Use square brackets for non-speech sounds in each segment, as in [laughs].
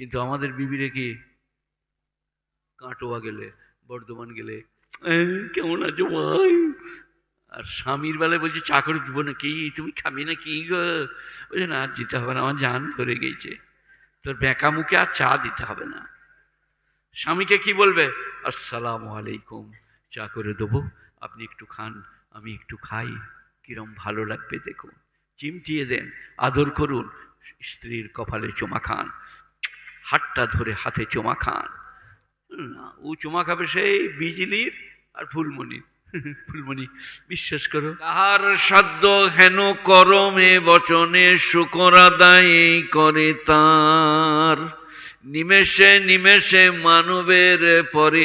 কিন্তু আমাদের বিবিরে কি? কাটোয়া গেলে বর্ধমান গেলে "এই, কেমন আছো ভাই? আর স্বামীর বেলায় বলছে চা করে দিব না কি তুমি খাবি না কি গো? বলছে না আর দিতে হবে না আমার জান ধরে গেছে। তোর বেঁকা মুখে আর চা দিতে হবে না। স্বামীকে কি বলবে? আসসালামু আলাইকুম চা করে দেবো। আপনি একটু খান আমি একটু খাই। কিরম ভালো লাগবে দেখুন। চিমটিয়ে দেন আদর করুন স্ত্রীর কপালে চুমা খান। হাতটা ধরে হাতে চুমা খান। না, ও চুমা খাবে সেই বিজলির আর ফুলমণির ফুলমণি, বিশ্বাস করো। তাহার সাধ্য হেন করমে বচনে শুকর আদায় করে তার। নিমেষে নিমেষে মানবের পরে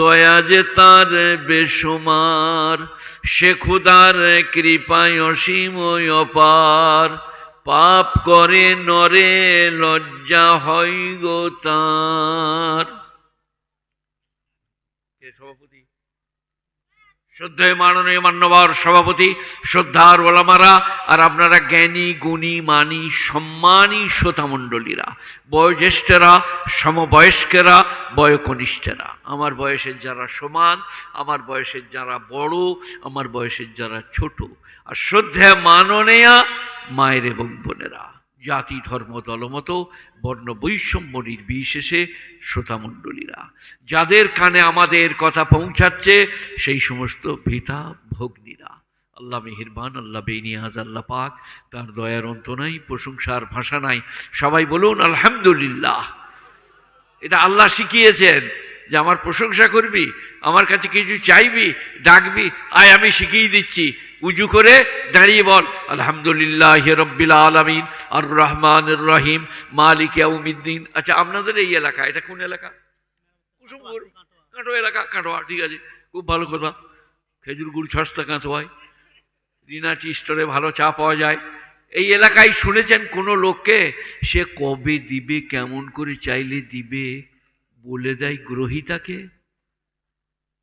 দয়া যে তার বেসুমার সে খুদার কৃপায় অসীম অপার। পাপ করে নরে, লজ্জা হয় গো তার। সভাপতি? শ্রদ্ধেয় মাননীয় মান্যবর সভাপতি, শ্রদ্ধার ওলামারা, আর আপনারা জ্ঞানী, গুণী, মানী, সম্মানী শ্রোতামণ্ডলীরা, বয়োজ্যেষ্ঠেরা, সমবয়স্কেরা, বয়কনিষ্ঠেরা। আমার বয়সের যারা সমান, আমার বয়সের যারা বড়, আমার বয়সের যারা ছোট আর শ্রদ্ধেয় মাননেয়া মায়ের এবং বোনেরা। জাতি, ধর্ম, দলমত, বর্ণ, বৈষম্য নির্বিশেষে শ্রোতামণ্ডলীরা, যাদের কানে আমাদের কথা পৌঁছাচ্ছে, সেই সমস্ত ভিতা ভগ্নীরা। আল্লাহ মেহিরবান, আল্লাহ বেনিয়াজ আল্লাহ পাক তার দয়ার অন্ত নাই, প্রশংসার ভাষা নাই। সবাই বলুন, আলহামদুলিল্লাহ। এটা আল্লাহ শিখিয়েছেন যে আমার প্রশংসা করবি, আমার কাছে কিছু চাইবি, ডাকবি, আয় আমি শিখিয়ে দিচ্ছি। উজু করে দাঁড়িয়ে বল, আলহামদুলিল্লাহ রব্বিল আলমিন আর রহমান রহিম মালিক ইয়াউমিদ্দিন। আচ্ছা আপনাদের এই এলাকা, এটা কোন এলাকা? কুসুমপুর কাঁটো এলাকা, কাঁটোয়া, ঠিক আছে, খুব ভালো কথা। খেজুর গুড়, সস্তা কাঁটোয়ায় রিনাটি স্টোরে ভালো চা পাওয়া যায়। এই এলাকায় শুনেছেন কোনো লোককে? সে কবে দিবে, কেমন করে চাইলে দিবে? বলে দেয় গ্রহিতাকে।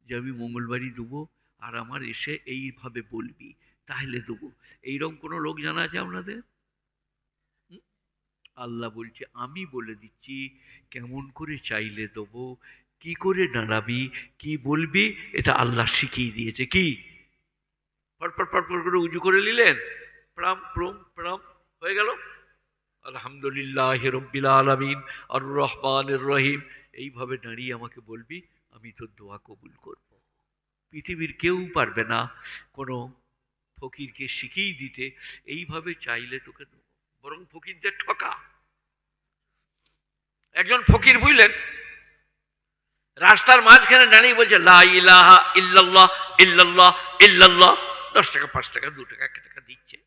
যে আমি মঙ্গলবারই দেবো আর আমার এসে এইভাবে বলবি, তাহলে দেবো। এইরকম কোনো লোক জানা আছে আপনাদের? আল্লাহ বলছে, আমি বলে দিচ্ছি, কেমন করে চাইলে দেবো, কি করে দাঁড়াবি কি বলবি, এটা আল্লাহ শিখিয়ে দিয়েছে। কি? পরপর পরপর করে উজু করে নিলেন। প্রাম, প্রম, প্রাম, হয়ে গেল। আলহামদুলিল্লাহ রব্বিল আলমিন, আর রহমান রহিম। এইভাবে দাঁড়িয়ে আমাকে বলবি, আমি তোর দোয়া কবুল করব। পৃথিবীর কেউ পারবে না কোনো ফকিরকে শিখিয়ে দিতে। এইভাবে চাইলে তোকে দেবো। বরং ফকিরদের ঠকা। একজন ফকির বুঝলেন, রাস্তার মাঝখানে দাঁড়িয়ে বলছে, লা ইল্লাল্লাহ ইল্লাল্লাহ ইল্লাল্লাহ। দশ টাকা, পাঁচ টাকা, দু টাকা, এক টাকা দিচ্ছে।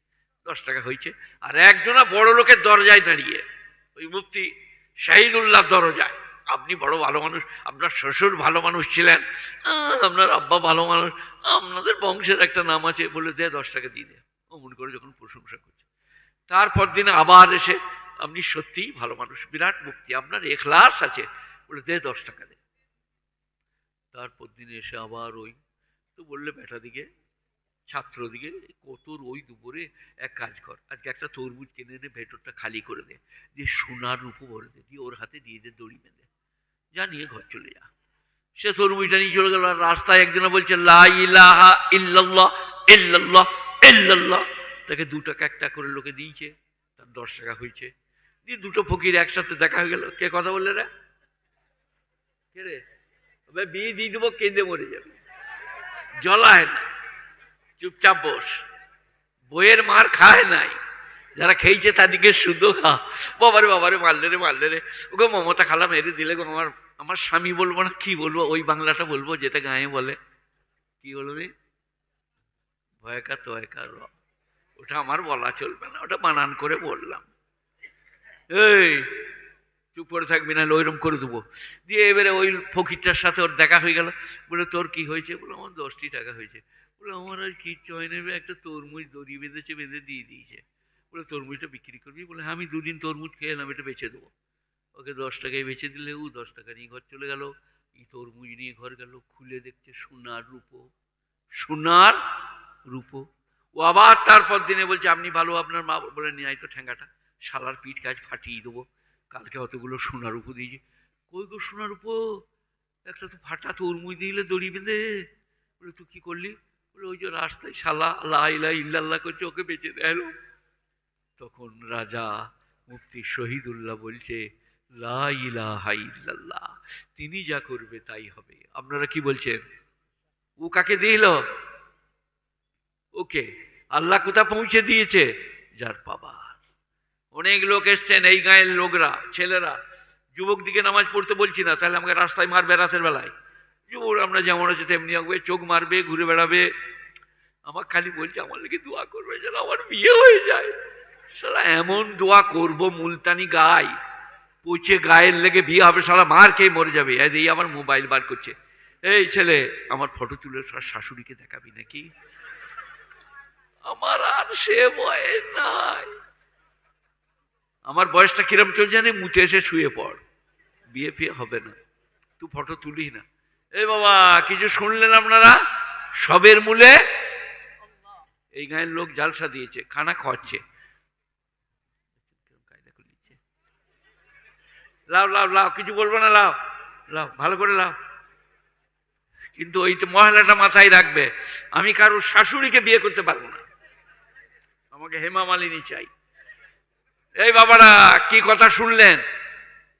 দশ টাকা হয়েছে। আর একজনা বড় লোকের দরজায় দাঁড়িয়ে, ওই মুফতি শাহিদুল্লাহ দরজায় আপনি বড় ভালো মানুষ, আপনার শ্বশুর ভালো মানুষ ছিলেন আপনার আব্বা ভালো মানুষ, আপনাদের বংশের একটা নাম আছে, বলে দে দশ টাকা দিয়ে দে অমন করে যখন প্রশংসা করছে। তারপর দিনে আবার এসে আপনি সত্যিই ভালো মানুষ, বিরাট মুক্তি, আপনার এখলাস আছে, বলে দে দশ টাকা দে তারপর দিনে এসে আবার ওই, তো বললে বেটা দিকে, ছাত্র দিকে কত ওই দুপুরে এক কাজ কর, আজকে একটা তরমুজ কিনে দে, ভেতরটা খালি করে দে, দিয়ে সোনার রূপো ভরে দে, দিয়ে ওর হাতে দিয়ে দে দড়ি বেঁধে। যা নিয়ে ঘর চলে যা। সে তরমুজটা নিয়ে চলে গেল রাস্তায় একজনে বলছে, লা ইলাহা ইল্লাল্লাহ ইল্লাল্লাহ ইল্লাল্লাহ। তাকে দু টাকা একটা করে লোকে দিয়েছে, তার দশ টাকা হয়েছে। দিয়ে দুটো ফকির একসাথে দেখা হয়ে গেল। কে কথা বললে রে? কে রে? বিয়ে দিয়ে দেবো, কেঁদে মরে যাবে। জলায় না। চুপচাপ বস। বইয়ের মার খায় নাই। যারা খেয়েছে তাদেরকে শুদ্ধ খা। বাবারে বাবারে, মারলে রে মারলে রে। ওকে মমতা খালা মেরে দিলে গো আমার আমার স্বামী বলব না, কি বলব? ওই বাংলাটা বলব যেটা গায়ে বলে। কি বলবে ভয়কা তয়কা র। ওটা আমার বলা চলবে না, ওটা বানান করে বললাম। এই, চুপ করে থাকবি না ওইরকম করে দেবো। দিয়ে এবারে ওই ফকিরটার সাথে ওর দেখা হয়ে গেল। বলে, তোর কি হয়েছে? বলে, আমার দশটি টাকা হয়েছে। বলে, আমার আর কিচ্ছু হয় নেবে একটা তরমুজ দড়ি বেঁধেছে, বেঁধে দিয়ে দিয়েছে। বলে তরমুজটা বিক্রি করবি? বলে হ্যাঁ, আমি দুদিন তরমুজ খেয়ে এলাম এটা বেচে দেবো। ওকে দশ টাকায় বেচে দিলে ও দশ টাকা নিয়ে ঘর চলে গেল। এই তরমুজ নিয়ে ঘর গেল খুলে দেখছে সোনার রূপো সোনার রূপো। ও আবার তারপর দিনে বলছে আপনি ভালো আপনার মা বলে নিয়ে তো ঠেঙ্গাটা শালার পিঠ কাজ ফাটিয়ে দেবো কালকে অতগুলো সোনার উপো দিয়েছি। কই গো সোনার উপো একটা তো ফাটা তরমুজ দিলে দড়ি বেঁধে। বলে তুই কি করলি? বলে ওই যে রাস্তায় শালা লাইলা ইল্লাল্লাহ করছে ওকে বেঁচে দেয় তখন রাজা মুফতি শহীদুল্লাহ বলছে তিনি যা করবে তাই হবে। আপনারা কি বলছেন? ও কাকে দিল? ওকে? আল্লাহ কোথা পৌঁছে দিয়েছে? যার বাবা। অনেক লোক এসছেন এই গায়ের লোকরা, ছেলেরা। যুবক দিকে নামাজ পড়তে বলছি না, তাহলে আমাকে রাস্তায় মারবে রাতের বেলায়। যুবক, আমরা যেমন আছে তেমনি হবে, চোখ মারবে, ঘুরে বেড়াবে। আমার খালি বলছে, আমার লেগে দোয়া করবে যেন আমার বিয়ে হয়ে যায়। সারা এমন দোয়া করব মুলতানি গায় পচে গায়ের লেগে বিয়ে হবে সারা মার খেয়ে মরে যাবে। এই আমার মোবাইল বার করছে। এই ছেলে, আমার ফটো তুলে সব শাশুড়িকে দেখাবি নাকি? আমার আর সে বয়স নাই। আমার বয়সটা কিরম চল জানে? মুতে এসে শুয়ে পড়। বিয়ে ফিয়ে হবে না। তুই ফটো তুলি না। এই বাবা, কিছু শুনলেন আপনারা? সবের মূলে? এই গায়ের লোক জালসা দিয়েছে, খানা খাওয়াচ্ছে। লাও লাও লাও, কিছু বলব না, লাও লাও, ভালো করে লাও। কিন্তু ওই মহিলাটা মাথায় রাখবে, আমি কারোর শাশুড়িকে বিয়ে করতে পারব না। আমাকে হেমা মালিনী চাই। এই বাবারা, কি কথা শুনলেন?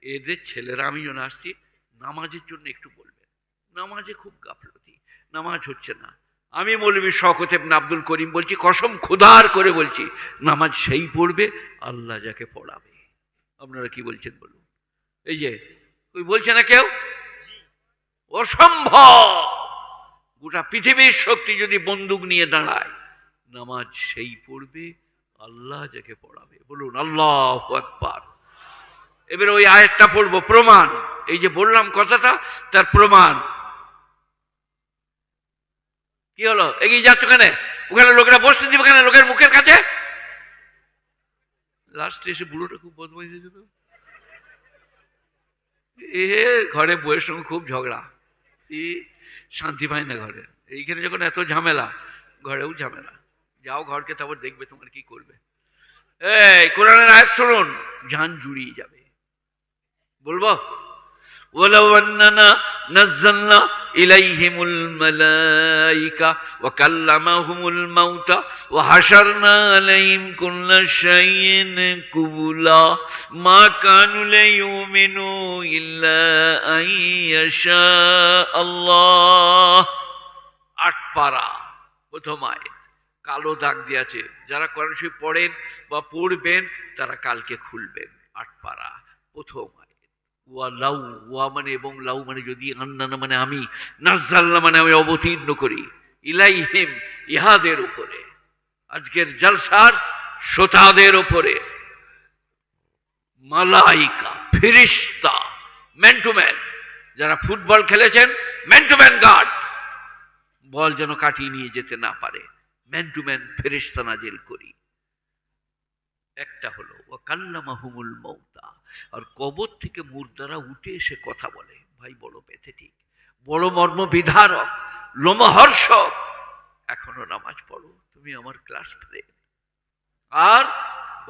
এদের ছেলেরা আমি যখন আসছি, নামাজের জন্য একটু বলবেন। নামাজে খুব গাফলতি, নামাজ হচ্ছে না। আমি মৌলবী শকত আব্দুল করিম বলছি, কসম খুদার করে বলছি, নামাজ সেই পড়বে, আল্লাহ যাকে পড়াবে। আপনারা কি বলছেন বলুন? এই যে, ওই বলছে না কেউ? অসম্ভব! গোটা পৃথিবীর শক্তি যদি বন্দুক নিয়ে দাঁড়ায়, নামাজ সেই পড়বে, আল্লাহ যাকে পড়াবে। বলুন, আল্লাহ একবার এবার ওই আয়াতটা পড়ব, প্রমাণ। এই যে বললাম কথাটা, তার প্রমাণ। কি হলো? এগিয়ে যাচ্ছ ওখানে ওখানে লোকেরা বসতে দিবে ওখানে লোকের মুখের কাছে? লাস্টে এসে বুড়োটা খুব বদমাই হয়েছে তো এ ঘরে বইয়ের সঙ্গে খুব ঝগড়া ই শান্তি পায় না ঘরে এইখানে যখন এত ঝামেলা ঘরেও ঝামেলা যাও ঘরকে তারপর দেখবে তোমার কি করবে এই কোরআনের আয়াত শুনুন জান জুড়িয়ে যাবে বলবো ولو أننا نزلنا ইলাইহিমুল মালাইকা ওয়া কাল্লামাহুমুল মাউতা ওয়া হাশারনা আলাইহিম কুল্লা শাইইন কুবুলা মা কানু লাইউমিনু ইল্লা আইয়াশা আল্লাহ। আট প্রথম কালো দাগ দিয়েছে। যারা কোরআন শরীফ পড়েন বা পড়বেন, তারা কালকে খুলবেন। আটপাড়া প্রথম ওয়া লাউ, ওয়া মানে এবং লাউ মানে যদি আন্নানা মানে আমি নাজ্জাল্লা মানে আমি অবতীর্ণ করি, ইলাইহিম, ইহাদের উপরে। আজকের জলসার শ্রোতাদের মালাইকা, ফিরিস্তা ম্যান টু ম্যান যারা ফুটবল খেলেছেন man to man guard ball যেন কাটিয়ে নিয়ে যেতে না পারে। ম্যান টু ম্যান ফেরিস্তা নাজিল করি। একটা হলো ও কাল্লামাহুমুল মৌতা আর কবর থেকে মুর্দারা উঠে এসে কথা বলে। ভাই, বড় প্যাথেটিক বড় মর্ম বিধারক লোমহর্ষক। এখনও নামাজ পড়ো, তুমি আমার ক্লাস ফ্রেন্ড আর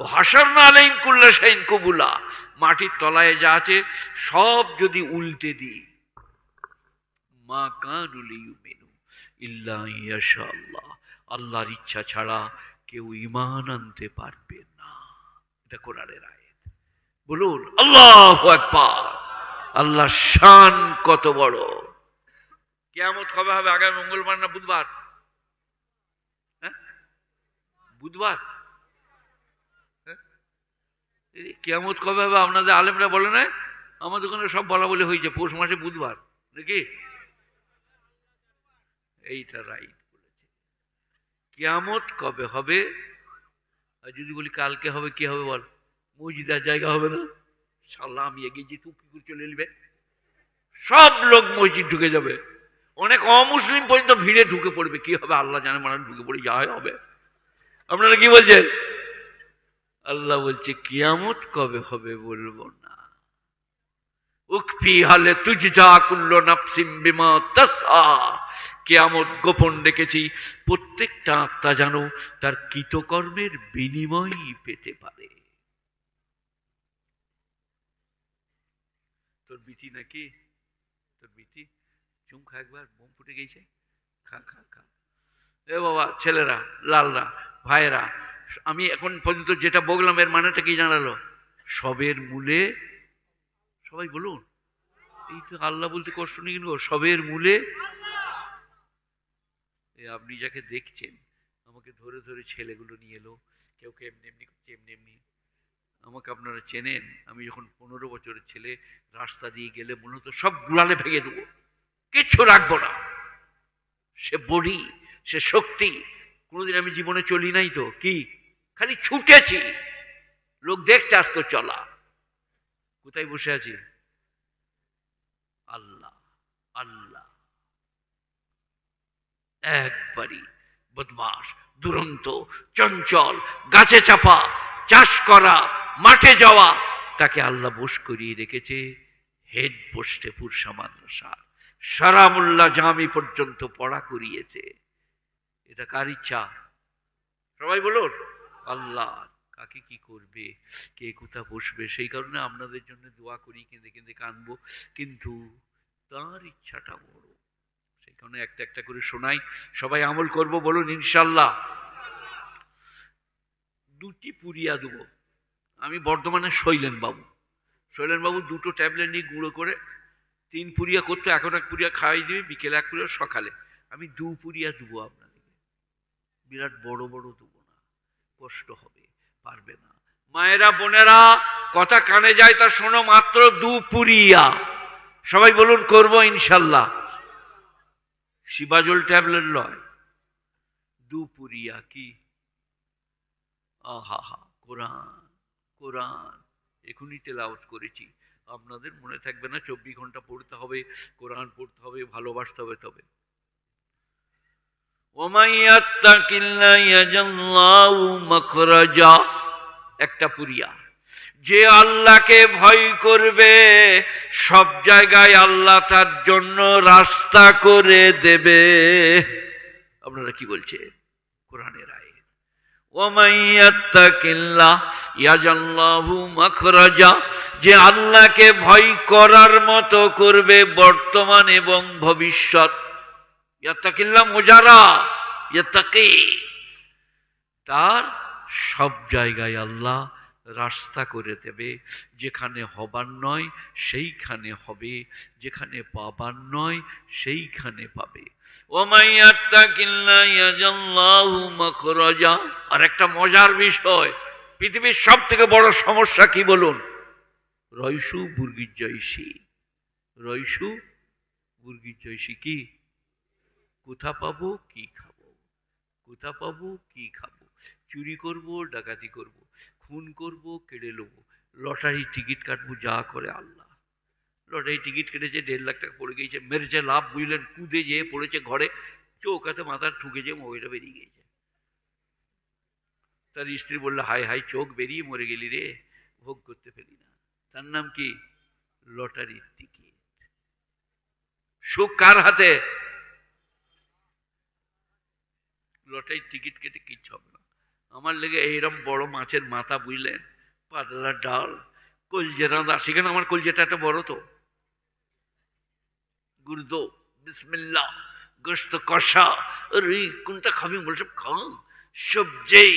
হাসার না আলাইন কুল্লা সাইন কবুলা মাটির তলায় যা আছে সব যদি উল্টে দিই। মা কানুলি মেনু ইল্লা ইয়াশা আল্লাহ। আল্লাহর ইচ্ছা ছাড়া কেউ ইমান আনতে পারবে না। এটা কোরআনের আয়াত। বলুন, আল্লাহ আল্লাহ শান কত বড়। কেয়ামত কবে হবে? আগামী মঙ্গলবার না বুধবার? হ্যাঁ? বুধবার? হ্যাঁ? কেয়ামত কবে হবে? আপনাদের আলেমরা বলে না আমাদের ওখানে সব বলা বলে হয়েছে, পৌষ মাসে বুধবার। নাকি? এইটা রাইট কেয়ামত কবে হবে? আর যদি বলি কালকে হবে, কি হবে বল? মসজিদের জায়গা হবে না? সাল্লাহ আমি এগিয়ে যে তুই কি করে চলে এলবে সব লোক মসজিদ ঢুকে যাবে। অনেক অমুসলিম পর্যন্ত ভিড়ে ঢুকে পড়বে। কি হবে? আল্লাহ জানে মানে ঢুকে পড়ে যা হবে। আপনারা কি বলছেন? আল্লাহ বলছে, কিয়ামত কবে হবে বলব না। উকফি গোপন রেখেছি, প্রত্যেকটা আত্মা জানো তার কৃতকর্মের বিনিময় পেতে পারে। তোর বিটি নাকি? তোর বিটি চুম খা একবার, বোম ফুটে গেছে খা খা খা। এ বাবা, ছেলেরা, লালরা, ভাইয়েরা, আমি এখন পর্যন্ত যেটা বললাম এর মানেটা কি জানালো? সবের মূলে সবাই বলুন, এই তো আল্লাহ বলতে কষ্ট নেই কিন্তু সবের মূলে আপনি যাকে দেখছেন, আমাকে ধরে ধরে ছেলেগুলো নিয়ে এলো, কেউ কেউ এমনি এমনি করছে, এমনি এমনি। আমাকে আপনারা চেনেন, আমি যখন পনেরো বছরের ছেলে, রাস্তা দিয়ে গেলে মনে হতো সব গুলালে ভেঙে দেবো। কিচ্ছু রাখব না। সে বডি সে শক্তি, কোনোদিন আমি জীবনে চলি নাই তো, কি? খালি ছুটেছি। লোক দেখতে আসতো, চলা। কোথায় বসে আছি? আল্লাহ আল্লাহ। একবারই বদমাস দুরন্ত, চঞ্চল, গাছে চাপা, চাষ করা, মাঠে যাওয়া, তাকে আল্লাহ বোস করিয়ে রেখেছে হেড পোস্টে পুরসা মাদ্রাসার সারামুল্লাহ জামি পর্যন্ত পড়া করিয়েছে। এটা কার ইচ্ছা? সবাই বলুন আল্লাহ কাকে কি করবে? কে কোথা বসবে? সেই কারণে আপনাদের জন্য দোয়া করি, কেঁদে কেঁদে কানবো কিন্তু তার ইচ্ছাটা বড়। সেই কারণে একটা একটা করে শোনাই। সবাই আমল করব বলুন, ইনশাল্লাহ। দুটি পুরিয়া দেবো। আমি বর্ধমানে শৈলেন বাবু। শৈলেন বাবু দুটো ট্যাবলেট নিয়ে গুঁড়ো করে তিন পুরিয়া করতো, এখন এক পুরিয়া খাওয়াই দিবি, বিকেলে এক পুরিয়া সকালে। আমি দু পুরিয়া দেবো আপনাদেরকে। বিরাট বড় বড় দেবো না। কষ্ট হবে। পারবে না। মায়েরা, বোনেরা, কথা কানে যায় তা শোনো মাত্র দুপুরিয়া সবাই বলুন, করব ইনশাল্লাহ। শিবাজল ট্যাবলেট লয়। দুপুরিয়া কি? আহা, হা, কোরআন কোরআন। এখনই তেলাওয়াত করেছি। আপনাদের মনে থাকবে না, চব্বিশ ঘণ্টা পড়তে হবে, কোরআন পড়তে হবে, ভালোবাসতে হবে, তবে। একটা পুরিয়া। যে আল্লাহকে ভয় করবে, সব জায়গায় আল্লাহ তার জন্য রাস্তা করে দেবে। আপনারা কি বলছে কোরআনের যে আল্লাহকে ভয় করার মতো করবে বর্তমান এবং ভবিষ্যৎ। ইয়াত্তাকিল্লা মোজারা, ইয়াত্তাকি। তার সব জায়গায় আল্লাহ রাস্তা করে দেবে, যেখানে হবার নয় সেইখানে হবে, যেখানে পাবার নয় সেইখানে পাবে। আর একটা মজার বিষয়, পৃথিবীর সব থেকে বড় সমস্যা কি বলুন? রয়সু বুর্গির জয়সী রয়সু বুর্গির জয়সী কি? কোথা পাবো, কি খাব? কোথা পাবো, কি খাব? চুরি করব, ডাকাতি করব? খুন করব, কেড়ে নেব? লটারি টিকিট কাটবো, যা করে আল্লাহ। লটারি টিকিট কেটেছে, দেড় লাখ টাকা পড়ে গিয়েছে, মেরেছে, লাভ বুঝলেন, কুদে যেয়ে পড়েছে ঘরে, চৌকাতে মাথা ঠুকে যে মোবাইলটা বেরিয়ে গিয়েছে। তার স্ত্রী বলল হাই হাই চোখ বেরিয়ে মরে গেলি রে, ভোগ করতে পেলি না। তার নাম কি? লটারির টিকিট। সুখ কার হাতে? লটারির টিকিট কেটে কিচ্ছু হবে না। আমার লেগে এইরকম বড় মাছের মাথা বুঝলেন পাতলা ডাল কলজে রাঁধা সেখানে আমার কলজেটা একটা বড় তো। গুরদো বিসমিল্লা গোস্ত কষা আরে কোনটা খাবি? বলছে খাও। সবজি।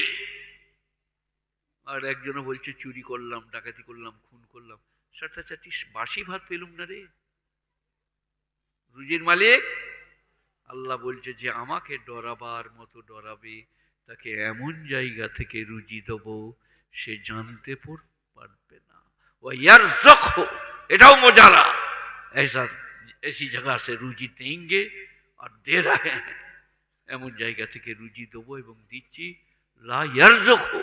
আর একজনে বলছে, চুরি করলাম, ডাকাতি করলাম, খুন করলাম। সাথে চারটি বাসি ভাত পেলুম না রে। রুজির মালিক আল্লাহ বলছে যে, আমাকে ডরাবার মতো ডরাবে, তাকে এমন জায়গা থেকে রুজি দেব, সে জানতে পারবে না। ও ইয়ার জখো এটাও মজারা। ऐसा ऐसी जगह से रुजी देंगे और दे रहे এমন জায়গা থেকে রুজি দেবো এবং দিচ্ছি, লা ইয়ারজুকু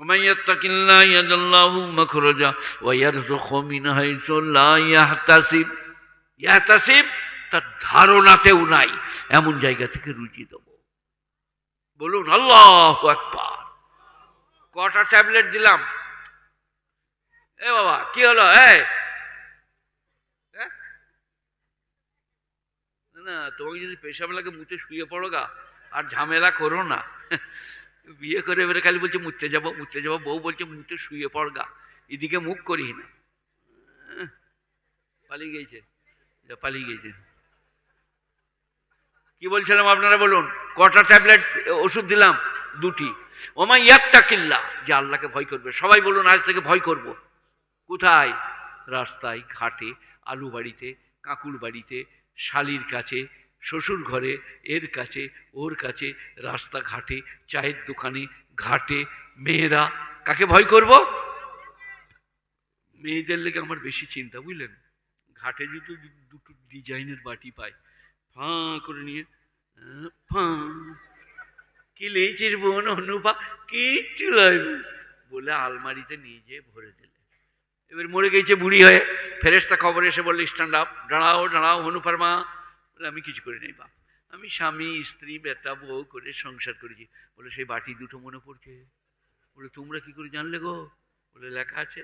ومن يتق الله يجعل له مخرجا ويرزقه من حيث لا يحتسب يحتسب তার ধারণাতেও নাই, এমন জায়গা থেকে রুজি দেবো। বলুন, আল্লাহ একবার কটা ট্যাবলেট দিলাম? এ বাবা, কি হলো? এই না তোমাকে যদি পেশাব লাগে মুতে শুয়ে পড়ো গা, আর ঝামেলা করো না। বিয়ে করে এবারে খালি বলছে মুততে যাব মুততে যাব, বউ বলছে মুতে শুয়ে পড় গা, এদিকে মুখ করিস না। পালিয়ে গেছে। পালিয়ে গেছে। কি বলছিলাম আপনারা বলুন? কটা ট্যাবলেট ওষুধ দিলাম? দুটি। ওমা ইয়াত্তাকিল্লা। যে আল্লাহকে ভয় করবে। সবাই বলুন, আজ থেকে ভয় করব। কোথায়? রাস্তায়, ঘাটে, আলু বাড়িতে, কাকুর বাড়িতে, শালির কাছে, শ্বশুর ঘরে, এর কাছে, ওর কাছে, রাস্তা, ঘাটে, চায়ের দোকানে, ঘাটে, মেয়েরা। কাকে ভয় করব? মেয়েদের লেগে আমার বেশি চিন্তা, বুঝলেন? ঘাটে যদি দুটো ডিজাইনের বাটি পাই ফাঁ করে নিয়ে ফাঁ। কি লেছিস বোন অনুপা, কিচ্ছু লাগবে বলে আলমারিতে নিয়ে যেয়ে ভরে দিলে। এবার মরে গেছে বুড়ি হয়ে। ফেরেস্তা খবর এসে বললে স্ট্যান্ড আপ দাঁড়াও দাঁড়াও হনুফার মা। বলে, আমি কিছু করি নাই বাপ। আমি স্বামী, স্ত্রী, বেটা, বউ করে সংসার করেছি। বলে, সেই বাটি দুটো মনে পড়ছে। বলে, তোমরা কি করে জানলে গো? বলে, লেখা আছে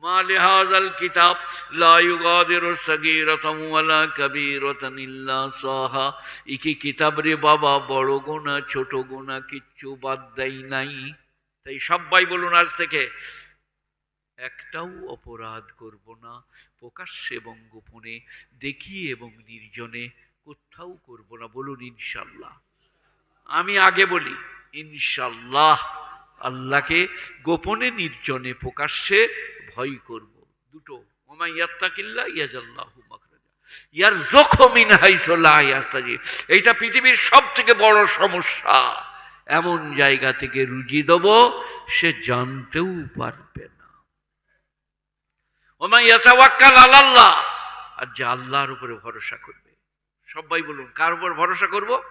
মা লিহাজাল কিতাব, লা ইউগাদিরু সাগীরাতাম ওয়ালা কাবীরাতান ইল্লা সাহা। ইকি কিতাব রে বাবা, বড় গোনা ছোট গোনা কিচ্ছু বাদ দেয় নাই। তাই সবাই বলুন আজ থেকে, একটাও অপরাধ করব না, প্রকাশ্যে এবং গোপনে, দেখি এবং নির্জনে, কোথাও করব না, বলুন ইনশাল্লাহ। আমি আগে বলি, ইনশাল্লাহ, আল্লাহকে গোপনে, নির্জনে, প্রকাশ্যে ভয় করব। দুটো ইয়ার জখমিন এইটা পৃথিবীর সব থেকে বড় সমস্যা। এমন জায়গা থেকে রুজি দেব সে জানতেও পারবে না। ওমা ইয়াতাওয়াক্কাল আলাল্লাহ। আর যে আল্লাহর উপরে ভরসা করবে। সবাই বলুন কার উপর ভরসা করব?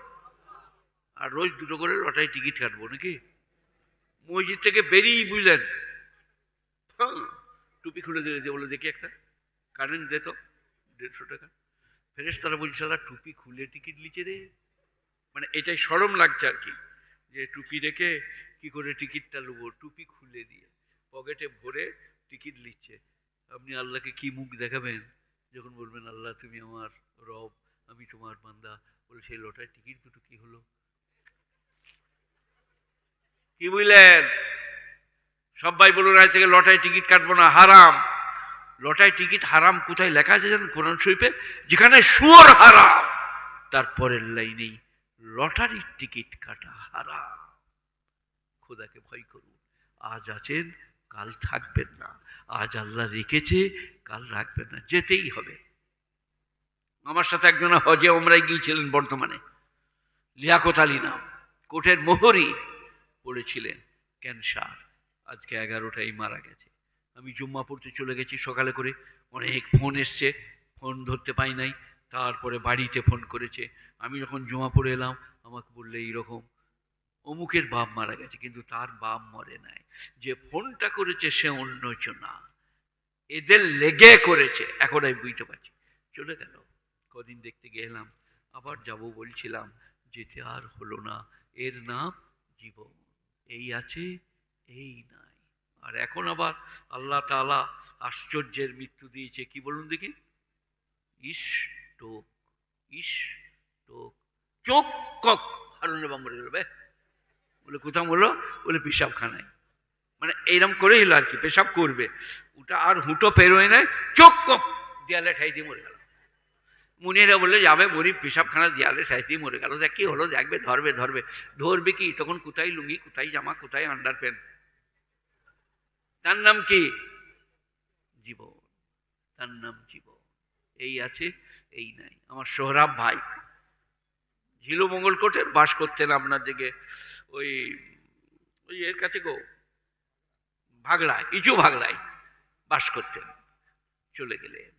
আর রোজ দুটো করে লটারি টিকিট কাটবো নাকি? মসজিদ থেকে বেরিয়েই বুঝলেন। হ্যাঁ, টুপি খুলে দিলে দিয়ে বলে, দেখি একটা কারেন্ট দে তো, দেড়শো টাকা। ফেরেস তারা বলছে টুপি খুলে টিকিট লিখে দে। মানে এটাই সরম লাগছে আর কি, যে টুপি রেখে কি করে টিকিটটা নেব টুপি খুলে দিয়ে পকেটে ভরে টিকিট লিখছে। আপনি আল্লাহকে কি মুখ দেখাবেন? যখন বলবেন, আল্লাহ, তুমি আমার রব, আমি তোমার বান্দা। বলে সেই লটার টিকিট দুটো কি হলো? কি বুঝলেন? সবাই বলুন আজ থেকে লটারি টিকিট কাটবো না, হারাম। লটারি টিকিট হারাম কোথায় লেখা আছে জানেন? কোরআন শরীফে? যেখানে সুয়র হারাম। তারপরের লাইনেই লটারির টিকিট কাটা হারাম। খোদাকে ভয় করুন। আজ আছেন, কাল থাকবেন না। আজ আল্লাহ রেখেছে, কাল রাখবেন না, যেতেই হবে। আমার সাথে একজন হজে ওমরাই গিয়েছিলেন বর্তমানে। লিয়াকত আলী নাম। কোটের মোহরি পড়েছিলেন ক্যান্সার। আজকে এগারোটাই মারা গেছে। আমি জুম্মা পড়তে চলে গেছি সকালে করে। অনেক ফোন এসছে। ফোন ধরতে পাই নাই। তারপরে বাড়িতে ফোন করেছে। আমি যখন জমা পড়ে এলাম, আমাকে বললে এইরকম, অমুকের বাপ মারা গেছে, কিন্তু তার বাপ মরে নাই। যে ফোনটা করেছে সে অন্যজনা এদের লেগে করেছে। এখন আমি বুঝতে পারছি। চলে গেল। কদিন দেখতে গেলাম, আবার যাব বলছিলাম, যেতে আর হলো না। এর নাম জীবন। এই আছে এই নাই। আর এখন আবার আল্লাহ তাআলা আশ্চর্যের মৃত্যু দিয়েছে। কি বলুন দেখি? ইস টোক ইস টোক চোখ কক। হারুন বাম্বরে গেল, বে। বলে কোথাও বলল বলে, পেশাবখানায়। মানে এইরকম করেই হলো আর কি, পেশাব করবে। ওটা আর হুঁটো পেরোয় নাই, চোখ কক, দেয়ালে ঠাই দিয়ে মরে গেল। মুনিরা বললে, যাবে গরিব, পেশাবখানা দেয়ালে ঠাই দিয়ে মরে গেল। দেখ কি হলো, দেখবে, ধরবে ধরবে। ধরবে কি? তখন কোথায় লুঙ্গি, কোথায় জামা, কোথায় আন্ডার প্যান্ট তার নাম কি? জীবন। তার নাম জীবন। এই আছে, এই নাই। আমার সোহরাব ভাই। ঝিলু মঙ্গলকোটের বাস করতেন আপনার দিকে ওই ওই এর কাছে গো, ভাগড়ায় ইচু ভাগড়ায় বাস করতেন। চলে গেলেন।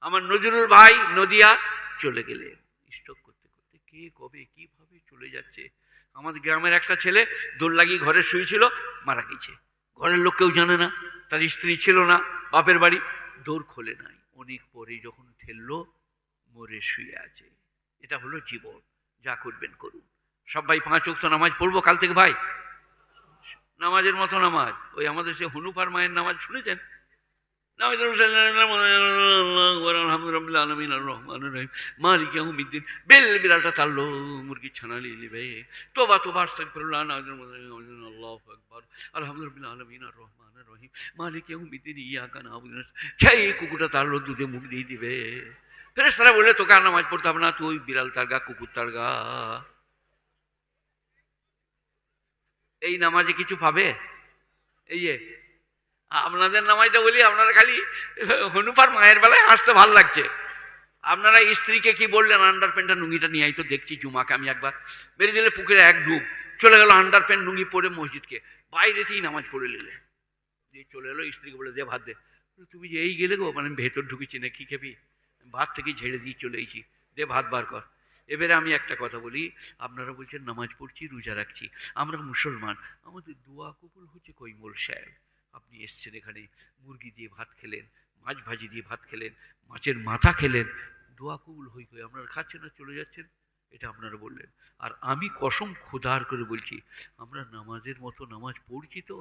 আমার নজরুল ভাই নদিয়া চলে গেলেন। স্টক করতে করতে। কে কবে, কীভাবে চলে যাচ্ছে? আমাদের গ্রামের একটা ছেলে দোল লাগিয়ে ঘরে শুয়েছিল মারা গেছে। ঘরের লোক কেউ জানে না, তার স্ত্রী ছিল না, বাপের বাড়ি। দৌড় খোলে নাই। অনেক পরে যখন ঠেললো, মরে শুয়ে আছে। এটা হলো জীবন। যা করবেন করুন। সবাই পাঁচ অক্ত নামাজ পড়ব কাল থেকে ভাই? নামাজের মতো নামাজ। ওই আমাদের সে হনুফার মায়ের নামাজ শুনেছেন? তারলো মুরগি ছানালি লিবে তোবা তোবা আল্লাহু আর রহিম। মালিক সেই কুকুরটা তারলো দুধে মুখ দিয়ে দিবে। ফেরেশতারা বললে, তোকে আর নামাজ পড়তে হবে না, তুই বিড়াল তারগা কুকুর তারগা এই নামাজে কিছু পাবে? এই যে আপনাদের নামাজটা বলি, আপনারা খালি হনুপার মায়ের বেলায় হাসতে ভালো লাগছে। আপনারা স্ত্রীকে কি বললেন আন্ডার প্যান্টটা লুঙ্গিটা নিয়ে তো, দেখছি জুমাকে আমি একবার। বেরিয়ে দিলে পুকুরে এক ডুব, চলে গেল আন্ডার প্যান্ট লুঙ্গি পরে মসজিদকে। বাইরেতেই নামাজ পড়ে নিলে। দিয়ে চলে এলো, স্ত্রীকে বলে দে ভাত দে। তুমি যে এই গেলে গো? মানে ভেতর ঢুকেছি না, কি খেবি? ভাত থেকে ঝেড়ে দিয়ে চলে দে ভাত বার কর। এবারে আমি একটা কথা বলি, আপনারা বলছেন, নামাজ পড়ছি, রোজা রাখছি। আমরা মুসলমান, আমাদের দোয়া কবুল হচ্ছে কৈমল সাহেব। আপনি এসছেন এখানে, মুরগি দিয়ে ভাত খেলেন, মাছ ভাজি দিয়ে ভাত খেলেন, মাছের মাথা খেলেন, দোয়া কবুল হই হই আপনারা খাচ্ছেন না, চলে যাচ্ছেন? এটা আপনারা বললেন। আর আমি কসম খোদার করে বলছি, আমরা নামাজের মতো নামাজ পড়ছি তো?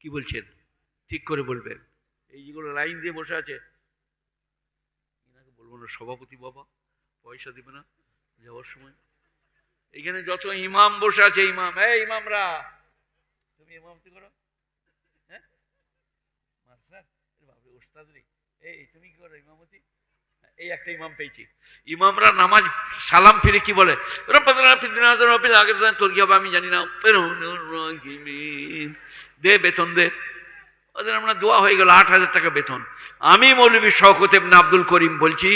কি বলছেন? ঠিক করে বলবেন। এই যেগুলো লাইন দিয়ে বসে আছে। এনাকে বলব না, সভাপতি বাবা, পয়সা দেবে না যাওয়ার সময়। এইখানে যত ইমাম বসে আছে, ইমাম হ্যাঁ ইমামরা, তুমি ইমামতি করো হ্যাঁ মাস্টার ওস্তাদ এই তুমি কি করো, ইমামতি? এই একটা ইমাম পেয়েছি। ইমামরা নামাজ সালাম ফিরে কি বলে? তোর কি হবে আমি জানি না। দে বেতন, দে। ওদের আমরা দোয়া হয়ে গেল, আট হাজার টাকা বেতন। আমি মৌলবী শওকত ইবনে আব্দুল করিম বলছি,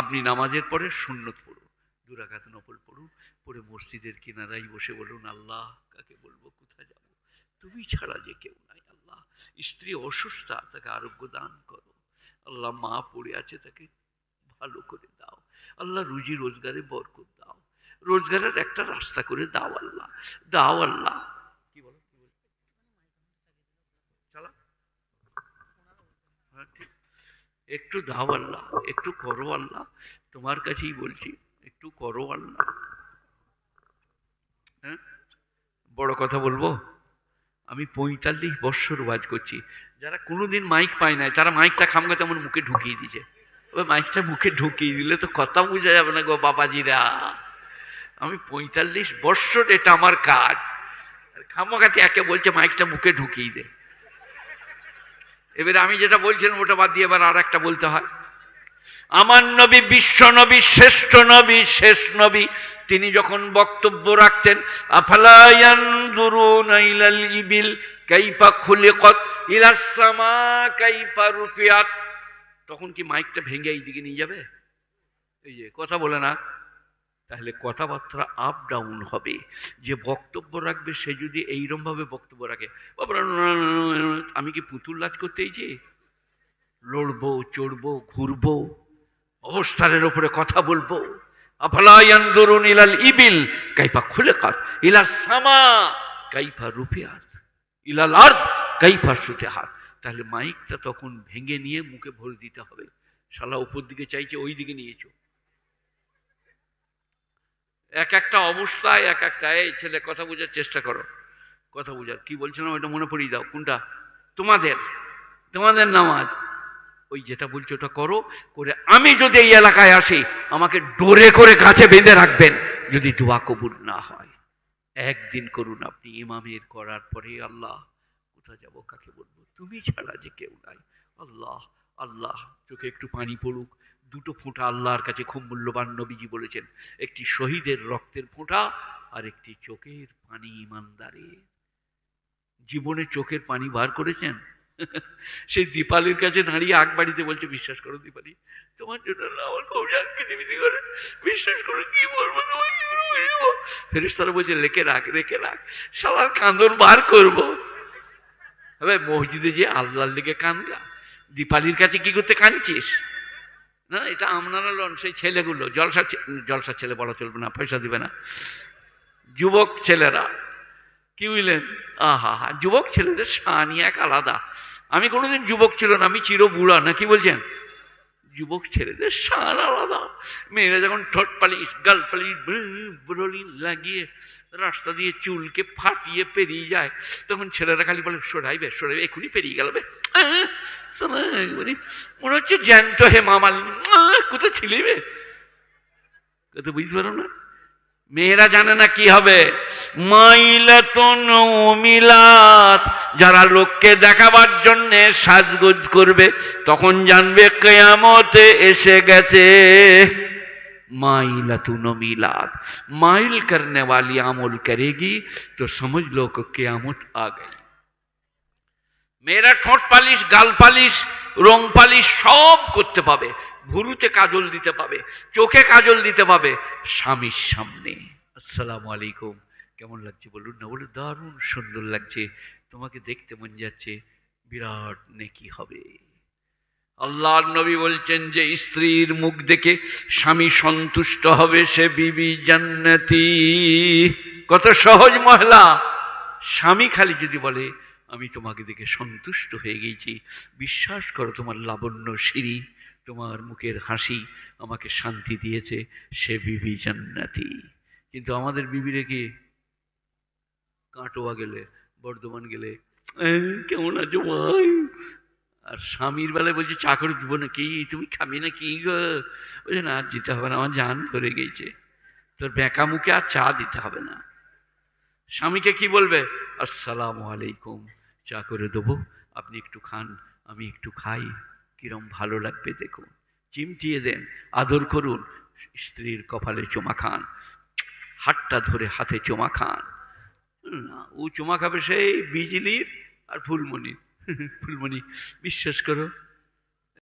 আপনি নামাজের পরে সুন্নত পড়ুন দুরাকাত নফল পড়ুন পরে মসজিদের কিনারায় বসে বলুন, আল্লাহ কাকে বলব, কোথায় যাব? তুমি ছাড়া যে কেউ স্ত্রী অসুস্থ, তাকে আরোগ্য দান করো। আল্লাহ মা পড়ে আছে, তাকে ভালো করে দাও। আল্লাহ রুজি রোজগারে বরকত দাও। রোজগারের একটা রাস্তা করে দাও আল্লাহ। দাও আল্লাহ। কি বলো হ্যাঁ একটু দাও আল্লাহ, একটু করো আল্লাহ। তোমার কাছেই বলছি, একটু করো আল্লাহ। হ্যাঁ? বড় কথা বলব? আমি পঁয়তাল্লিশ বৎসর ওয়াজ করছি। যারা কোনোদিন মাইক পায় নাই, তারা মাইকটা খামগা তেমন মুখে ঢুকিয়ে দিছে ওই মাইকটা মুখে ঢুকিয়ে দিলে তো কথা বোঝা যাবে না গো বাবাজিরা। আমি পঁয়তাল্লিশ বৎসর এটা আমার কাজ। খামাখাতে একে বলছে মাইকটা মুখে ঢুকিয়ে দে। এবারে আমি যেটা বলছিলাম, ওটা বাদ দিয়ে এবার আর একটা বলতে হয়। আমার নবী, বিশ্ব নবী, শ্রেষ্ঠ নবী, শেষ নবী, তিনি যখন বক্তব্য রাখতেন ইবিল কাইফা খুলিকত ইলাস সামা কাইফা তখন কি মাইকটা ভেঙে এইদিকে নিয়ে যাবে? এই যে, কথা বলে না। তাহলে কথাবার্তা আপ ডাউন হবে। যে বক্তব্য রাখবে, সে যদি এইরমভাবে বক্তব্য রাখে আমি কি পুতুল লাজ করতেইছি লড়বো, চড়বো, ঘুরবো, অবস্থানের ওপরে কথা বলব। আফলায়ান দরুন ইলাল ইবিল, কাইফা খুলে কাত ইলাল সামা, কাইফা রুপিয়াত ইলাল আর্দ, কাইফা সুতে হাত তাহলে মাইকটা তখন ভেঙে নিয়ে মুখে ভরে দিতে হবে। শালা উপর দিকে চাইছে, ওই দিকে নিয়েছো। এক একটা অবস্থায়, এক একটা, এই ছেলে, কথা বোঝার চেষ্টা করো। কথা বোঝার, কি বলছিলাম ওটা মনে পড়িয়ে দাও। কোনটা? তোমাদের তোমাদের নামাজ। ওই যেটা বলছো ওটা করো, করে আমি যদি এই এলাকায় আসি, আমাকে ডোরে করে গাছে বেঁধে রাখবেন, যদি দোয়া কবুল না হয়। একদিন করুন আপনি ইমামের করার পরে, আল্লাহ কোথা যাব, কাকে বলব? তুমি ছাড়া যে কেউ নাই। আল্লাহ আল্লাহ, চোখে একটু পানি পড়ুক। দুটো ফোঁটা আল্লাহর কাছে খুব মূল্যবান নবীজি বলেছেন। একটি শহীদের রক্তের ফোঁটা, আর একটি চোখের পানি ইমানদারের। জীবনে চোখের পানি বার করেছেন? সেই দীপালির কাছে দাঁড়িয়ে আগ বাড়িতে বলছে, বিশ্বাস করো দীপালি, তোমার জন্য আমার খুব জানকিদিবিদি করে। বিশ্বাস করো, কি বলব তোমায় কি বলব ফেরেশতারা বলছে, লেখে রাখ রেখে রাখ। সবার কান্দন বার করব। হবে মসজিদে যে আল্লাহর দিকে কানগা দীপালির কাছে কি করতে কাঁদছিস? না, এটা আপনারা লন, সেই ছেলেগুলো, জলসা জলসা ছেলে বলা চলবে না, পয়সা দিবে না। যুবক ছেলেরা কি বুঝলেন আহা হা যুবক ছেলেদের শানি এক আলাদা। আমি কোনোদিন যুবক ছিল না আমি চির বুড়া না কি বলছেন? যুবক ছেলেদের সার আলাদা। মেয়েরা যখন ঠোঁট পালিশ গাল পালিশ ব্রলি লাগিয়ে রাস্তা দিয়ে চুলকে ফাটিয়ে পেরিয়ে যায় তখন ছেলেরা খালি বলে সরাইবে সরাইবে এখনই পেরিয়ে গেল আহ, মনে হচ্ছে জ্যান্ত হে মামালিনী আহ, কোথায় ছিলি বে? কথা বুঝতে পারো না? মেয়েরা জানে না কি হবে মাইলাতন মিলাত যারা লোককে দেখাবার জন্যে সাজগোজ করবে তখন জানবে কেয়ামতে এসে গেছে माइलतुन मिलाद माइल करने वाली अमल करेगी तो समझ लो कि क्यामत आ गई মেয়েরা ঠোঁট পালিশ গাল পালিশ রং পালিশ সব করতে পাবে ভুরুতে কাজল দিতে পাবে, চোখে কাজল দিতে পাবে, স্বামীর সামনে। আসসালামু আলাইকুম। কেমন লাগছে বলুন না? বলে দারুণ সুন্দর লাগছে। তোমাকে দেখতে মন যাচ্ছে, বিরাট নেকি হবে। আল্লাহর নবী বলছেন যে, স্ত্রীর মুখ দেখে স্বামী সন্তুষ্ট হবে সে বিবি জান্নাতি। কত সহজ মহিলা। স্বামী খালি যদি বলে, আমি তোমাকে দেখে সন্তুষ্ট হয়ে গেছি, বিশ্বাস করো তোমার লাবণ্য সিঁড়ি। তোমার মুখের হাসি আমাকে শান্তি দিয়েছে সে বিবি জান্নাতি। কিন্তু আমাদের বিবিরে কি কাটোয়া গেলে বর্ধমান গেলে "এই, কেমন আছো ভাই? আর স্বামীর বেলায় বলছে চা করে দেবো নাকি? তুমি খাবি না কি গো? বলছে না আর দিতে হবে না আমার জান করে গেছে। তোর বেঁকা মুখে আর চা দিতে হবে না। স্বামীকে কি বলবে? আসসালামু আলাইকুম চা করে দেবো আপনি একটু খান আমি একটু খাই। কিরম ভালো লাগবে দেখুন। চিমটিয়ে দেন, আদর করুন, স্ত্রীর কপালে চুমা খান, হাতটা ধরে হাতে চুমা খান। ও চুমা খাবে সেই বিজলির আর ফুলমণির। [laughs] ফুলমণি, বিশ্বাস করো